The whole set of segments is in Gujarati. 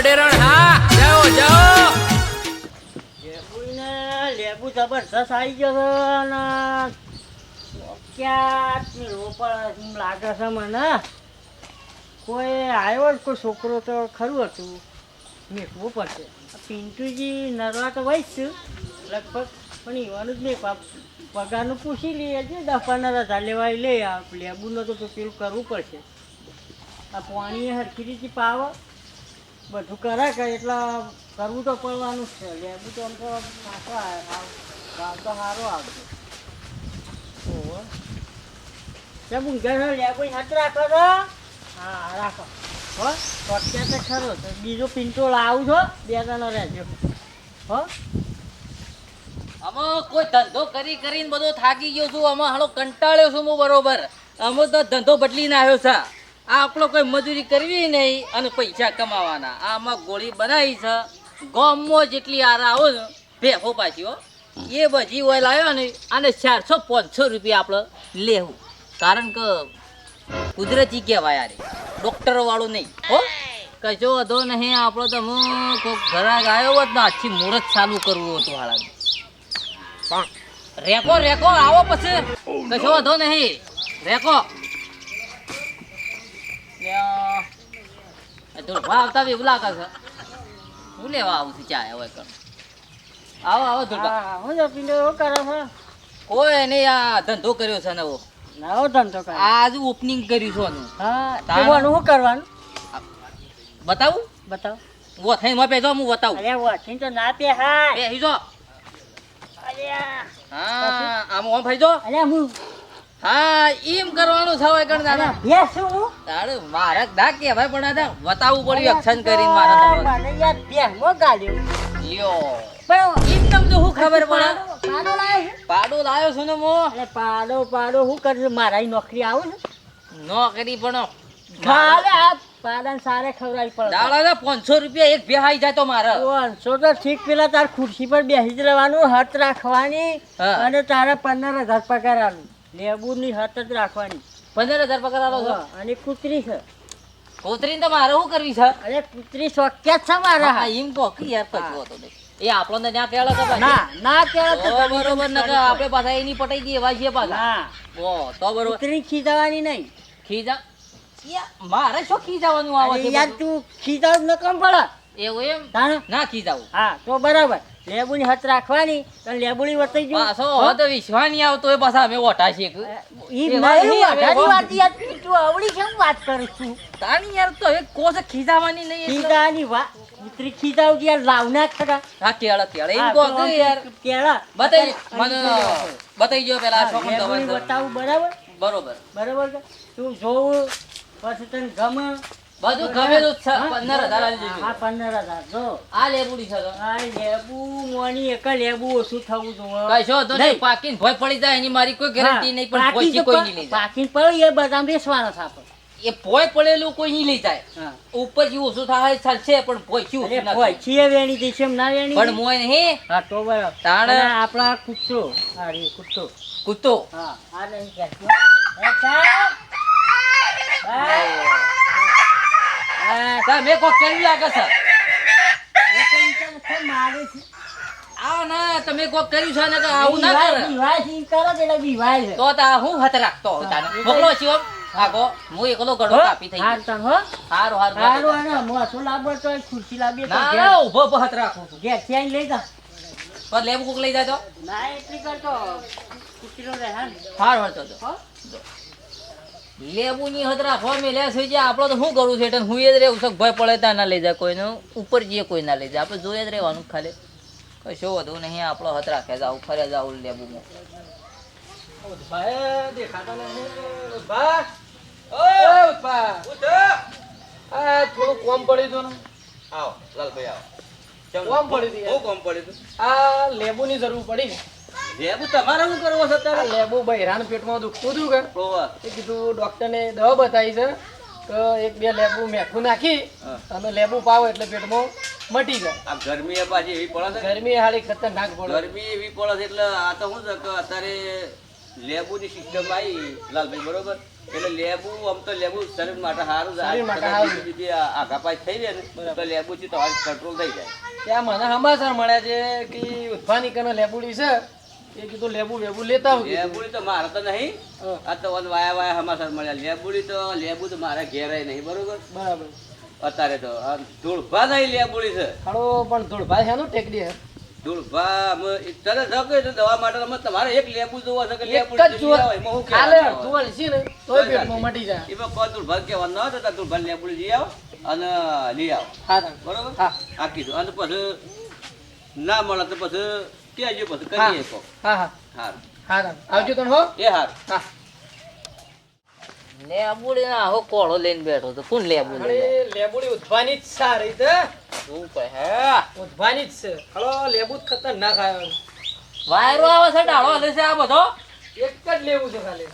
અડેરણ, હા, જાઓ જાઓ. લેબુ જબરજસ્ત આવી ગયો અને ક્યાંકની રોપડ લાગે છે મને? કોઈ આવ્યો કોઈ છોકરો તો ખરું હતું. મેકવું પડશે. પિન્ટુજી નરવા તો વહીશ લગભગ. પણ એવાનું જ નહીં પગારનું પૂછી લઈએ છે દફાના પંદર લેવાય લે. આ લેબુનો તો પેલું કરવું પડશે. આ પાણી હરખી રીતે પાવ. બધું કરે કે એટલે કરવું તો પડવાનું જ છે. લેબુ તો આમ તો નાખો ભાવ તો સારો આવશે ઓહો. લેબુ ઘર લેબુ હાથ રાખો છો હા, રાખો. હો ટોટિયા તો ખરો. બીજો પિંટો લાવું છો, બે જણો રહેજો. હો. અમે, કોઈ ધંધો કરી કરીને બધો થાકી ગયો છું. અમે, હાલો, કંટાળ્યો છું હું બરોબર. અમે, તો ધંધો બદલીને આવ્યો છે. આપણો કોઈ મજૂરી કરવી નહીં અને પૈસા કમાવાના. આમાં ગોળી બનાવી છે. ગામમાં જેટલી આરા આવો ને ભેહો પાછી હો. એ બધી ઓઇલ આવ્યો ને અને ચારસો પાંચસો રૂપિયા આપણે લેવું. કારણ કે કુદરતી કહેવાય અરે ડોક્ટરો વાળું નહીં. હો? કશો વધો નહીં આપણો તો હું કોઈક ઘરાક આવ્યો હોત ને આખી મુહૂર્ત ચાલુ કરવું હતું હાળા રેકો રેકો, આવો પછી. કશો વધો નહીં. રેકો લ્યો. ઊભા આવતા એવું લાગે છે. શું લેવા આવું છું ચા હવે કર આવો આવો ધુરબા હા હું જો પિંટો એવો કરે છે. કોઈ નહીં આ ધંધો કર્યો છે નવો નવો ધંધો કરે આજ ઓપનિંગ કર્યું છે આનું હા. તેવાનું શું કરવાનું? બતાવું? બતાવ. વો થઈ માં પેજો હું બતાવું અરે વાંચી તો ના પે હા બેસી જો અલ્યા હા આમ ઓમ ફરી જો અલ્યા હું હા એમ કરવાનું છે હવે ગણ દાદા. યે શું? તારે મારે દા કે ભાઈ પણ દાદા બતાવવું પડ્યું એક્શન કરીને મારે તો મને યાર ગાલ્યો લ્યો. પણ એમ તમને શું ખબર પડે? પાડો પાડો પાડો લાવ્યો છું ને મો. અરે પાડો પાડો શું કરશે મારા નોકરી આવું ને નોકરી પણ ખાલે આ પાડાને સારે ખવડાવી પડે. દાડા પાંચસો રૂપિયા એક બેહાઈ જાય તો મારે. પાંચસો તો ઠીક પેલા તાર ખુરશી પર બેસી જ રહેવાનું હત રાખવાની હા. અને તારા પંદર હજાર પગાર આલું લેબુની હત જ રાખવાની. પંદર હજાર પગાર આલો છો? અને કૂતરી છે. કોતરીને તો મારે શું કરવી છે? અરે કૂતરી શોખ્યા છે મારા. હા, એમ કહો કે યાર હતો નહીં. એ આપણો ને ત્યાં પેલો તો ના ના પેલો તો તો બરોબર ને આપણે પાછા એની પટાઈ દઈએ એવા છીએ પાછા. હા ઓ તો બરોબર. કૂતરી ખીજાવાની નહીં. ખીજા? મારે શું ખીજાવાનું આવે યાર તું ખીજાવ ન કમ પડે. એવું એમ? ના ખીજાવું. હા તો બરાબર. લેબુની હત રાખવાની અને લેબુની વતાઈ જો. પાછો હવે વિશ્વાની આવતો એ પાછા અમે ઓટા છે ઈ નહીં બોલ. વાત યાર તું આવડી કેમ વાત કરું છું? તાણી યાર તો હવે કોસ ખીજાવાની નહીં. ખીજાની વાત મિત્રી ખીજાવ યાર લાવના ખરા. હા કેળા કેળા એમ કો કે યાર. કેળા. બતાઈ મને બતાઈ જો પેલા લેબુની દવા. બતાવું બરાબર? બરોબર. બરાબર તું જોઉં પછી તને ગમે. બધું ગમેલું છે પંદર હજાર આવી દેજો. હા પંદર હજાર જો. આ લેબુડી છે તો. આ લેબુ મોની એક લેબુ ઓછું થવું જોવે કશો વાંધો નહીં. પાકીને ભોય પડી જાય એની મારી કોઈ ગેરંટી નહીં પણ ભોયથી કોઈ નહીં લઈ જાય. પાકી પડે એ બધા બેસવાના છે આપણે. એ ભોય પડેલું કોઈ નહીં લઈ જાય. ઉપરથી ઓછું થાય ચાલશે પણ ભોયથી ઓછું ના થાય. છીએ વેણી એમ ના વેણી પણ મોય નહીં હા તો બરાબર. તાણે- આપણા કૂતરો હા રે કૂતરો. કૂતો. હા આ નહીં કહેતો. એ સાહેબ! હા, તમે લાગે છે છે મારે છે. ના કોઈ કર્યું છે ને કે આવું ના કરે વિવાહ છે, કરો એટલે વિવાહ છે. તો તા હું હત રાખતો હા, તાને એ મોકલો આગો હું એકલો હો? કાપી થઈ ગયો તન, હો? હારું હારું હારું. અને મોસો લાવવો તો ખુરશી લાવી તો ના ઊભો ઊભો હાથ રાખું છું ઘેરથી આઈને લઈ જા. પર લેવું કોક લઈ જાય તો ના એટલી કરતો કૂતરો રહે ને. હાર હળતો તો હો? લેબુની હત રાખવા મેલ્યા છે જે આપણો તો શું કરું છે? એટલે હું એ જ રહેવું છું ભય પડે ત્યાં ના લઈ જાય કોઈનું ઉપર જઈએ કોઈ ના લઈ જાય. આપણે જોઈએ જ રહેવાનું ખાલી. કશો વધુ નહીં આપણો હતરા રાખે જાવ ફરે જાવ લેબુમાં. ભાઈ દેખાતા નહીં. ભા ઓય ઊભા આ થોડું કોમ પડી ને. આવો લાલભાઈ આવો. કોમ પડી હતી કોમ પડ્યું હતું આ લેબુની જરૂર પડી લેબુ તમારે શું કરવો છે આ લેબુ બહેરાન પેટમાં દુખતું હતું કે. એ કીધું ડોક્ટરને દવા બતાવી છે તો એક બે લેબુ મેઠું નાખી તમે લેબુ પાવો એટલે પેટમાં મટી જાય. આ ગરમી પાછી એવી પડે છે ગરમી હાલી ખતરનાક પડે. ગરમી એવી પડે છે એટલે આ તો શું છે કે અત્યારે લેબુની સિસ્ટમ આવી લાલભાઈ બરોબર? એટલે લેબુ આમ તો લેબુ શરીર માટે સારું શરીર માટે આઘાપાઈ થઈ જાય ને તો લેબુથી તમારે કંટ્રોલ થઈ જાય. ત્યાં મને સમાચાર મળ્યા છે કે ઉત્પાની કને લેબુડી છે એ કીધું લેબુ વેબુ લેતા આવું લેબુડી તો મારે તો નહીં. આ તો વાયા વાયા સમાચાર મળ્યા. લેબુડી તો લેબુ તો મારા ઘેરાય નહીં બરોબર? બરાબર. અત્યારે તો ધૂળભા નહીં લેબુડી છે. હાલો પણ ધૂળભાઈ છે ટેકડી હે? ધૂળભા અમે તરત તો દવા માટે અમે તમારે એક લેબુ જોવો છે કે એક લેબુડી જ તો જોવા. આવો, કાલે કહેવાનું? અડધું ને તોય પેટમાં મટી જાય. એમાં કોઈ ધૂળભા કહેવાનું ન હતું, ધૂળભા લેબુડી લઈ આવો અને લઈ આવો. હા. બરોબર? હા. આ કીધું. અને પછી ના મળે તો પછી કહેજો પછી કરીએ કો હા હા. હાર. હા હા. આવજો તને હો. એ હાર. હા. લેબુડી ના હો કોળો લઈને બેઠો તો કોણ લેબુડી લેબુડી ઉધવાની જ છે આ રહી શું કહે હે? ઉધવાની જ છે. હળો લેબુ જ ખતરનાક આવ્યો વાયરો આવે છે ડાળો હલે છે આ બધો? એક જ લેવું છે ખાલી.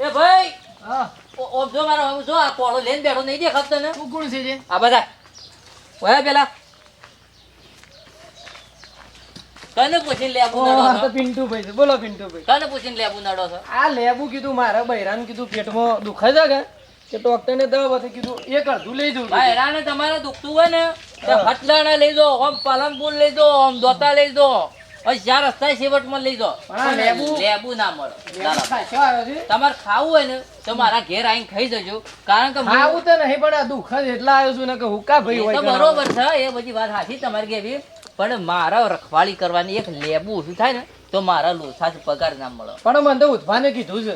એ ભાઈ હા. ઓ- ઓમ જો મારો જો આ કોળો લઈને બેઠો નહીં દેખાતો ને તું કોણ છે જે આ બધા. ઓયા પેલા. કને પૂછીને લેબુ નડો તો છો પિન્ટુભાઈ છે. બોલો પિન્ટુભાઈ. કને પૂછીને લેબુ નડો છો? આ લેબુ કીધું મારા બૈરાન કીધું પેટમાં દુખે છે કે? કે ડોક્ટરને દવા બધી કીધું એક અડધું લઈ જવું ભાઈ હેરાને તમારે દુખતું હોય ને તો હટલાણા લઈ દો ઓમ પાલનપુર લઈ દો ઓમ દોતા લઈ દો ચાર રસ્તા છેવટમાં લઈ દો લેબુ- લેબુ. ના મળે. ચાલો. ખાશો આવ્યો છે? તમારે ખાવું હોય ને તો મારા ઘેર આવીને ખાઈ જજો. કારણ કે ખાવું તો નહીં પણ આ દુઃખ એટલા આવ્યો છું ને કે હુકા ભાઈ હોય બરોબર છે એ બધી વાત સાચી તમારી કેવી પણ મારા રખવાળી કરવાની એક લેબુ ઓછું થાય ને તો મારા લોસા પગાર ના મળે. પણ મને તો ઉધવાને કીધું છે.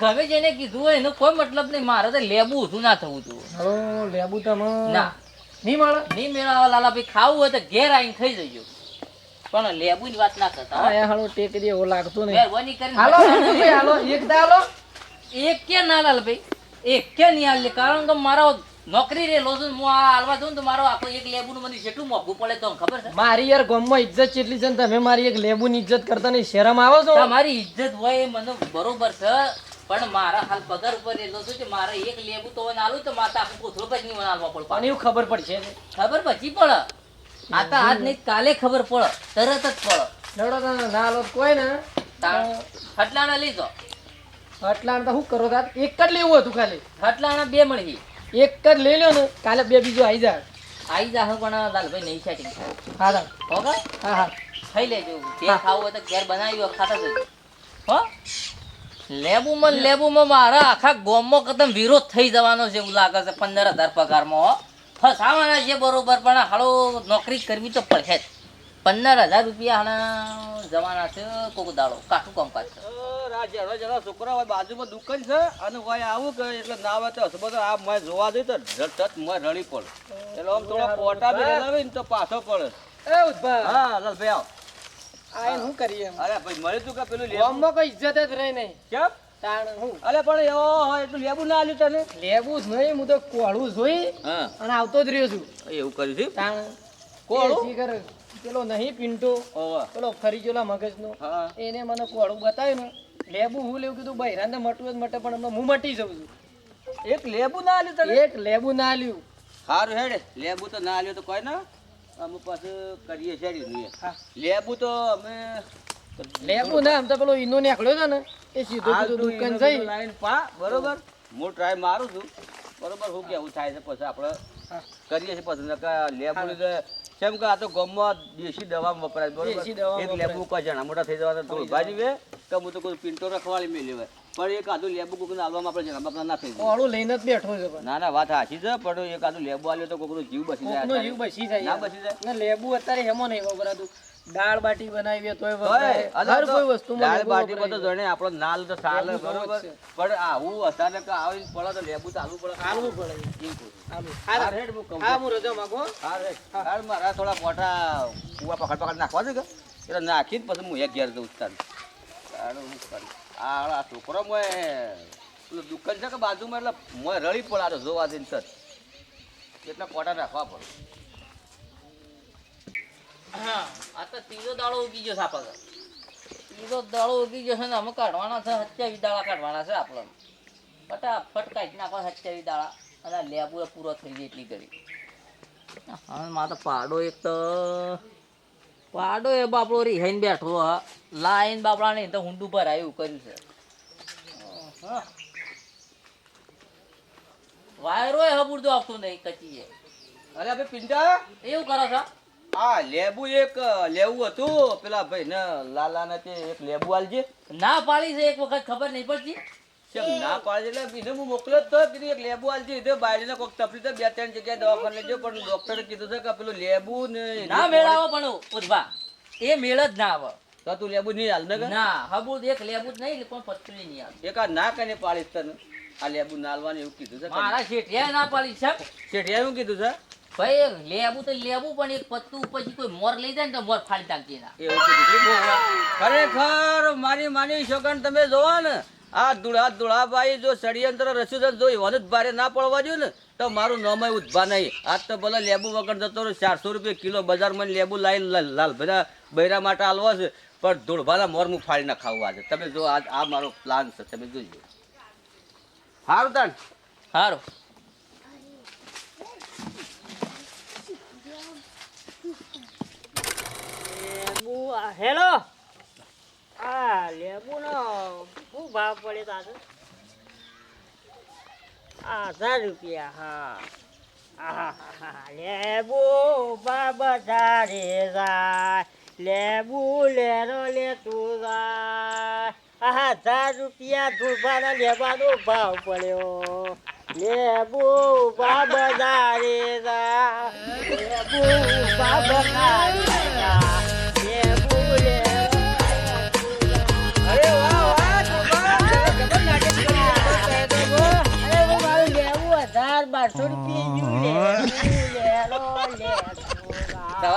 ગમે જેને કીધું હોય એનો કોઈ મતલબ નહીં મારે તો લેબુ ઓછું ના થવું હલો લેબુ તમે. ના. નહીં મળે? નહીં મેળાવા લાલા ભાઈ ખાવું હોય તો ઘેર આવીને ખાઈ જજો. પણ લેબુની વાત ના કરતા હા. હાલો ટેકરી એવો લાગતો નહીં. મહેરબાની કરીને હાલો હાલો એક દા હાલો એક કે ના લાલ ભાઈ એક કે નહીં હાલે કારણ કે મારો નોકરી રેલો છું હું આ હાલવા દઉં ને તો મારો આખો એક લેબુનું મને જેટલું મોંઘું પડે તો ખબર છે? મારી યાર ગામમાં ઇજ્જત કેટલી છે ને તમે મારી એક લેબુની ઇજ્જત કરતા નહીં શરમ આવો છો? મારી ઇજ્જત હોય એ મને બરોબર છે પણ મારા હાલ પગાર ઉપર રહેલો છું કે મારે એક લેબુ તો મને આલું તો માતા આખું કોથળો પછી નહીં મને આલવા પડે પણ એવું ખબર પડશે ને. ખબર પછી પડે. આ તો આજ નહીં કાલે ખબર પડે તરત જ પડે. નડો ના હાલો કોઈ ને. હટલાણા જાઓ. આટલા તો શું કરો એક જ લેવું હતું ખાલી. હટલાણા બે મળી એક જ લઈ લ્યો ને કાલે બે બીજો આવી જાય આવી જા પણ લાલભાઈ નહીં સેટિંગ હા હા ઓકે હા હા. ખાઈ લેજો. જે ખાવું હોય તો ઘેર બનાવી ખાતા જજો હો? લેબુમાં લેબુમાં મારા આખા ગોમમાં કદમ વિરોધ થઈ જવાનો છે એવું લાગે છે પંદર હજાર પગારમાં ફસાવાના છે બરોબર પણ હાલો નોકરી કરવી તો પડશે જ. પંદર હજાર રૂપિયા હાણા જવાના છે કોક દાડો. કાઠું કામકાજ છે. જરા જરા છોકરા હોય બાજુમાં દુકાન છે અને હોય આવું કે એટલે ના આવે તો હસબો તો આ મેં જોવા જઈ તો ઝટ મેં રડી પડે. એટલે આમ થોડા પોટા બી હલાવે ને તો પાછો પડે. એ ઉદભાઈ હા લાલભાઈ આવો. આ એને શું કરીએ અરે ભાઈ મળ્યું તું કે પેલું લેવામાં કોઈ ઇજ્જત જ રહી નહીં. કેમ? તાણ હું. અરે પણ એવો હોય એટલું લેબુ ના આલ્યું તને? લેવું જ નહીં હું તો કોળું જોઈ હા. અને આવતો જ રહ્યો છું. એવું કર્યું છે? તાણ. કોળું? પેલો નહીં પિન્ટો. પેલો ફરી ગયેલા મગજનો એને મને કોળું બતાવ્યું ને લેબુ હું લેવું કીધું બૈરાને મટવું જ મટે પણ હું મટી જઉં છું. એક લેબુ ના આલ્યું તને? એક લેબુ ના આલ્યું. સારું હેડે લેબુ તો ના આલ્યું તો કોઈ ના? અમે પાછું કરીએ છે લેબુ તો અમે લેબુ ના આમ તો પેલો ઈનો નીકળ્યો હતો ને એ સીધો દુકાન જઈ. લાઈન પા બરોબર? હું ટ્રાય મારું છું. બરોબર? હું કેવું થાય છે પછી આપણે? કરીએ છીએ પછી લેબુ લીધે કેમ કે આ તો ગામમાં દેશી દવા વપરાય બરોબર? એક લેબુ કો જણા મોટા થઈ જવા તો થોડું ભાજી કે હું તો કોઈ પિન્ટો રખવાળી મેલી હોય. પણ એક આદુ લેબુ કોકને આવવામાં આપણે જણા બાપના ના થઈ જાય લઈને જ બેઠો છે ના ના વાત સાચી છે પણ એક આદુ લેબુ આલ્યો તો કોકનો જીવ બસી જાય કોકનો જીવ બચી જાય ના. બચી જાય. ના લેબુ અત્યારે હેમો નહીં વપરાતું દાળ બાટી બનાવી તોય હર તો કોઈ વસ્તુમાં દાળ લેબુ બાટી બધો જણે આપણો નાલ તો ચાલે લેબુ બહુ જ બરોબર પણ આવું અચાનક આવીને પડે તો લેબુ ચાલુ પડે. હાર હેડ હું કહું હા હું રજા માંગુ હાર હેડ. હાર મારા થોડા મોટા કુવા પકડ પકડ નાખવા છે કે? એટલે નાખીને પછી હું એક ઘેર જઉં તાર. છોકરો મોય પેલું દુકાન છે કે બાજુમાં, એટલે મોય રળી પડાડો જોવા જઈને તર એટલે કોટા રાખવા પડે. આ તો ત્રીજો દાડો ઉગી ગયો આપણે ત્રીજો દાડો ઉગી ગયો છે ને, અમે કાઢવાના છે, સત્યાવીસ દાડા કાઢવાના છે આપણે. ફટાફટ કાઢી નાખવા સત્યાવીસ દાડા. અને લેબુ પૂરો થઈ જાય એટલી કરી હા, મારે પાડો એક તો. પાડો એ બાપડો રિહાઈને બેઠો હ. લાઈન બાપડા ને તો હુંડું પર આવ્યું કર્યું છે. વાયરો એ હબુર તો આપતું નહીં કચી અરે ભાઈ પિંડા? એવું કરો છો? આ લેબુ એક લેવું હતું. પેલા ભાઈ ને લાલા ને તે એક લેબુ આલજે. ના પાડી છે એક વખત ખબર નહીં પડતી? ના પાડે એટલે એને હું મોકલ્યો તો કીધું એક લેબુ બાયડીને કોઈક તકલીફ તો બે ત્રણ જગ્યાએ દવાખાને લેજો પણ ડોક્ટરે કીધું છે કે પેલું લેબુ ને ના મેળાવો પણ ઉધવા એ મેળ જ ના આવે. તો તું લેબુ નહીં હાલ ને ના હબુર એક લેબુ જ નહીં પણ પત્તું નહીં આવે એક ના કને પાડીશ તને? આ લેબુ નાલવાનું એવું કીધું છે મારા શેઠિયા ના પાડી છે શેઠિયા એવું કીધું છે? ભાઈ લેબુ તો લેબુ પણ એક પત્તું પછી કોઈ મોર લઈ જાય ને તો મોર ફાડી નાખજે ના? ખરેખર મારી માની શોકન તમે જોવા ને આ દુળા દુળાભાઈ જો ષડયંત્ર રચ્યું છે જો એવાને જ ભારે ના પડવા જોઈએ ને તો મારું નામ ઉદ્ભા નહીં. આજ તો ભલે લેબુ વગર જતો રહ્યો ચારસો રૂપિયા કિલો બજારમાં લેબુ લાવી લાલ બધા બૈરા માટે હાલવા છે પણ ધૂળભાના મોર હું ફાડી ના ખાવું આજે. તમે જો આજ આ મારો પ્લાન છે તમે જોજો. સારું તાણ સારું હેલો આ લેબુનો શું ભાવ પડે તારે? હજાર રૂપિયા, હા. લેબુ બા બજારે જાય. લેબુ લેરો લેતું જાય. આ હજાર રૂપિયા ધૂળભાના લેવાનો ભાવ પડ્યો. લેબુ બા બજારે જાય. લેબુ બાબા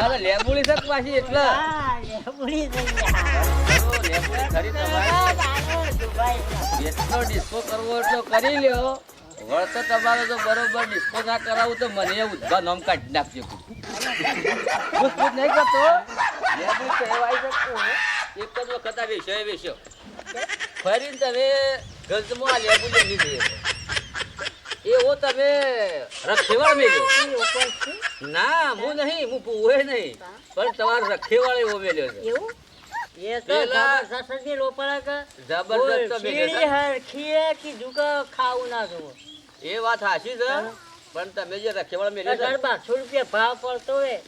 તમારે લેબુની શક પાછી એટલે. લેબુડી. ખરી તમારે ડિસ્કો કરવો એટલો કરી લ્યો. વળતો તમારે જો બરોબર ડિસ્કો ના કરાવું તો મને ઉદ્ભા નામ કાઢી નાખજો. નહીં કરતો? લેબુ કહેવાય છે એક જ વખત આ વેચ્યો એ ફરીને તમે ગંજમાં આ લેબુ લીધી એવો તમે છે? ના હું નહીં હું પૂવે નહીં. પણ તમારો રખેવાળ એવો મેલ્યો છે. એવું? જબરજસ્ત જ લોપડા કે જબરદસ્ત તો મેલ્યો શીરી છે. પણ તમે જે રખેવાળ મેળ્યો હજાર બારસો રૂપિયા ભાવ પડતો હોય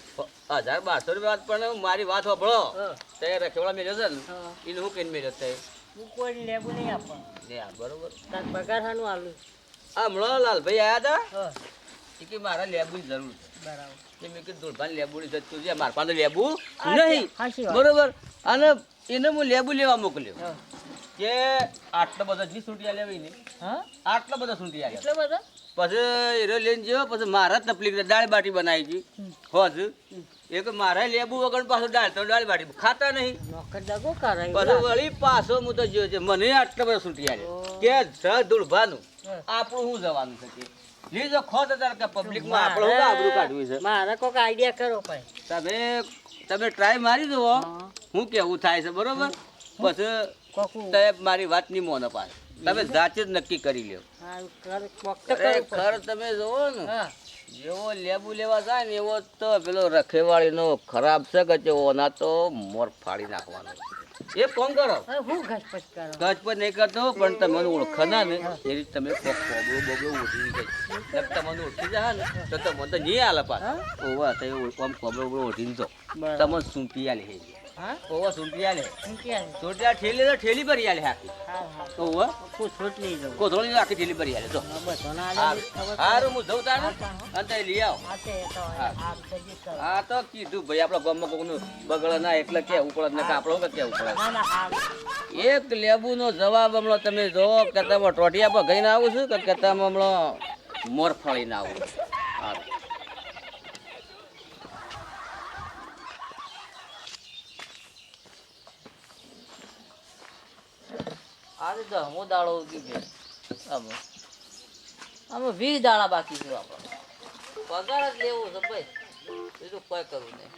હજાર બારસો રૂપિયા વાત પણ મારી વાત સાંભળો. હા. તે રખેવાળ મેળ્યો છે ને એ હું કહીને મેળ્યો તે? હું કોઈ લેવું નહીં આપણ બરોબર. તાર પગાર હાનું આલું. હમણાં લાલભાઈ આવ્યા હતા હા કે મારા લેબુની જરૂર છે. બરાબર. કે મેં કીધું દુલભાન લેબુની જરૂર છે. મારા પાસે લેબુ નહીં. બરોબર. અને એને હું લેબુ લેવા મોકલ્યો. કે આટલા બધા જી સૂંટી આલ્યા ને. હા? આટલો બધો પછી હીરો લઈને જેવો પછી મારા તકલીફ દાળ બાટી બનાવી હતી. હોજ. એક મારા લેબુ વગર પાછો દાળ તો દાળ બાટી ખાતા નહીં. પછી વળી પાછો હું તો જોયો છે. મને આટલો બધા સૂંટી આવ્યા કે જ હા. આપણું શું જવાનું છે લીધો ખોટ અત્યારે કે પબ્લિકમાં આપણો શું આબરૂ કાઢવી છે? મારે કોક આઈડિયા કરો ભાઈ તમે તમે ટ્રાય મારી દો હું. કેવું થાય છે બરોબર? પછી કોકું. તમે મારી વાત નહીં મોનો પાસ તમે જાતે જ નક્કી કરી લ્યો. ખર તમે જોવો ને. જેવો લેબુ લેવા જાય ને એવો તો પેલો રખેવાળીનો ખરાબ છે કે ઓના તો મોર ફાડી નાખવાનો એક કોમ કરો. હું ગજપત કરો? ગજપત નહીં કરતો પણ તમે ઓળખના ને એ રીતે તમે કોક કોબળો બોબળો ઉઠી ગઈ એટલે તમને ઓળખી જાય ને તો તમને તો નહીં આલે પાછા. ઓવા તો ઓળખો આમ કોબળો બોબળો ઉઠીને જો. તમને સૂંટી આલે હે? ઓવા સૂંટી આલે. શું ક્યાં છે? સૂંટી આ ઠેલી તો ઠેલી ભરી આલે આખી. હા હા. ઓવા હું છૂટ જો કો ધોળી આખી ઠેલી ભરી આલે જો. હારું. હું જઉં તારે? હા. લઈ આવ. હા તો કીધું ભાઈ આપણો ગામમાં કોકનું બગડે ના એટલે કે ઉપળ ને આપણો કે ઉપળ એક લેબુ નો જવાબ હમણાં તમે જો કહેતામાં ટોટિયા પર ગઈને આવું છું કે તમે હમણાં મોર ફળીને આવું હા આજે દહમો દાડો ઉગી ગયો આમાં. વીસ દાડા બાકી છે આપણે. પગાર જ લેવો છે ભાઈ. બીજું કોઈ કરવું નહીં.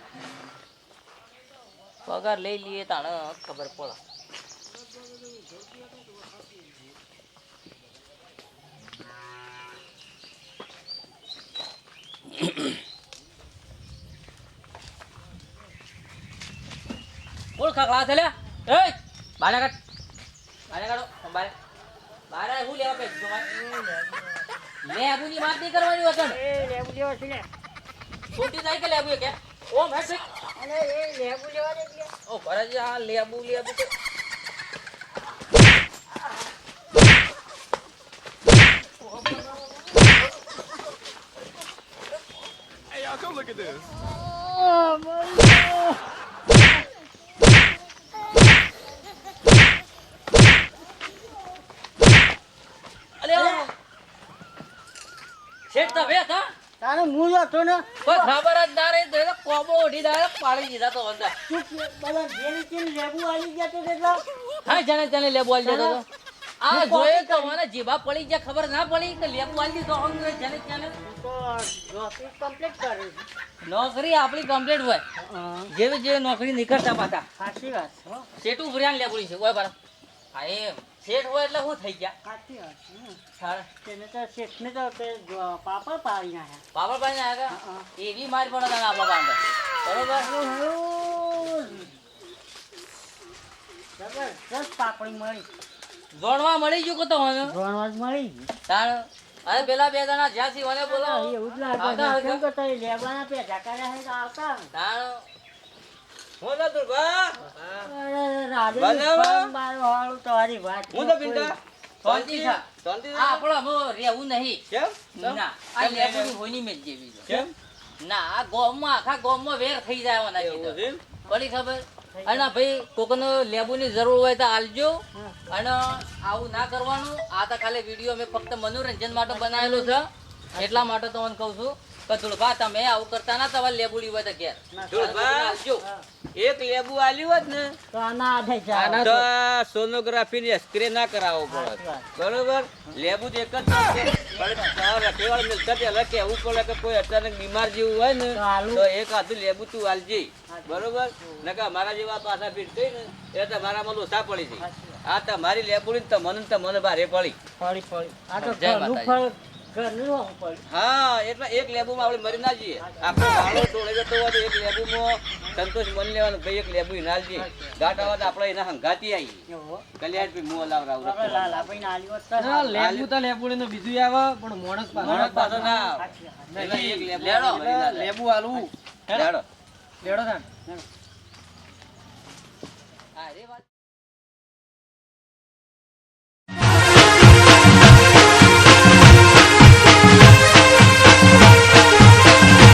પગાર લઈ લઈએ તાણે ખબર પડે. બોલ ખાખલા લે એ કાઢ બારે કાઢો બારે બારે હું લેવા પૈસા તમારે લે આબુની વાત નહીં કરવાની વતન એ લેબુ લેવા છે લે છૂટી જાય કે લેબુ કે? ઓ મેં છે અને એ લેબુ લેવા દે એટલે. ઓ ભરાજી આ લેબુ લેબુ કે અલે આ. શેઠ તો વેત તારે હું જ હતો ને. કોઈ ખબર જ ના રહી તો કોબો ઉઠી ડાયરેક્ટ પાડી દીધા તો અંદર. બધા જેની તેની લેબુ આવી ગયા તો કેટલા હા જાણે જાણે લેબુ આલી દેતો આ જોયે તો મને જીભા પડી ગયા ખબર ના પડી કે લેબુ આવી જાણે જાણે તો નોકરી કમ્પ્લીટ કરી. નોકરી આપણી કમ્પ્લીટ હોય. જેવી જેવી નોકરી નીકળતા પાતા સાચી વાત છે હો. શેઠું લેબુડી છે. હા એમ. શેઠ હોય એટલે શું થઈ ગયા. સાચી વાત છે હમ. સારા. તેને તો શેઠને તો તે પાપડ પાડી નાખ્યા પાપડ પાડી નાખ્યા એવી મારી પડે તને આપણા બાંધે. બરોબર? જબરજસ્ત પાપડી મળી. જોણવા મળી ગયું કોતો હોય જોણવા જ મળી ગયું. તાણ. અરે પેલા બે જણા જ્યાંથી મને બોલો. એવું જ લાગે લેવાના પે ઢાકા આવતા. તાણ. તો દુર્ગા. બનાવો. મારો હાળું તમારી વાત હું તો બિંદા શાંતિ છે. શાંતિ આ આપણો અમે રહેવું નહીં. કેમ? ના આ લેબુની હોની મેં જેવી છે. કેમ? ના આ ગોમમાં આખા ગોમમાં વેર થઈ જાય એવાના એવું કીધું. છે એમ? ખબર? અને ભાઈ કોકને લેબુની જરૂર હોય તો આલજો. અને આવું ના કરવાનું. આ તો ખાલી વીડિયો મેં ફક્ત મનોરંજન માટે બનાવેલું છે. એટલા માટે તમને કહું છું કે ધુળભા તમે આવું કરતા ના તમારે લેબુડી હોય તો ઘેર. ધુળભા. આલજો. એક લેબુ આલ્યું હોત ને તો આના આધે જાઓ. તો સોનોગ્રાફી ની સ્ક્રે ના કરાવો પડે. બરોબર? લેબુ તો એક જ છે. પણ રખેવાળ મિલકત અલગ કહેવું પડે કે કોઈ અચાનક બીમાર જેવું હોય ને તો એક આધુ લેબુ તું આલજે. બરોબર? નકર અમારા જેવા પાછા ભીડ થઈ ને એ તમારામાં લોસા પડી જાય. આ તમારી લેબુડી ને તમને ને તમને ભારે પડી. પડી પડી. આ તો ફળ પડી હા એટલે એક લેબુમાં આપણે મરી ના જઈએ. આખો ગાળો ટોળે જતો હોય તો એક લેબુમાં સંતોષ મન લેવાનું ભાઈ એક લેબુ ના લઈએ ગાંઠ આવે આપણે એના હંગાતી કલ્યાણ ભાઈ મોં તો લેબુ તો બીજું આવે પણ મોણસ ના આવે. એક લેબુ લેડો. લેબુ આલવું લેડો. લેડો વાત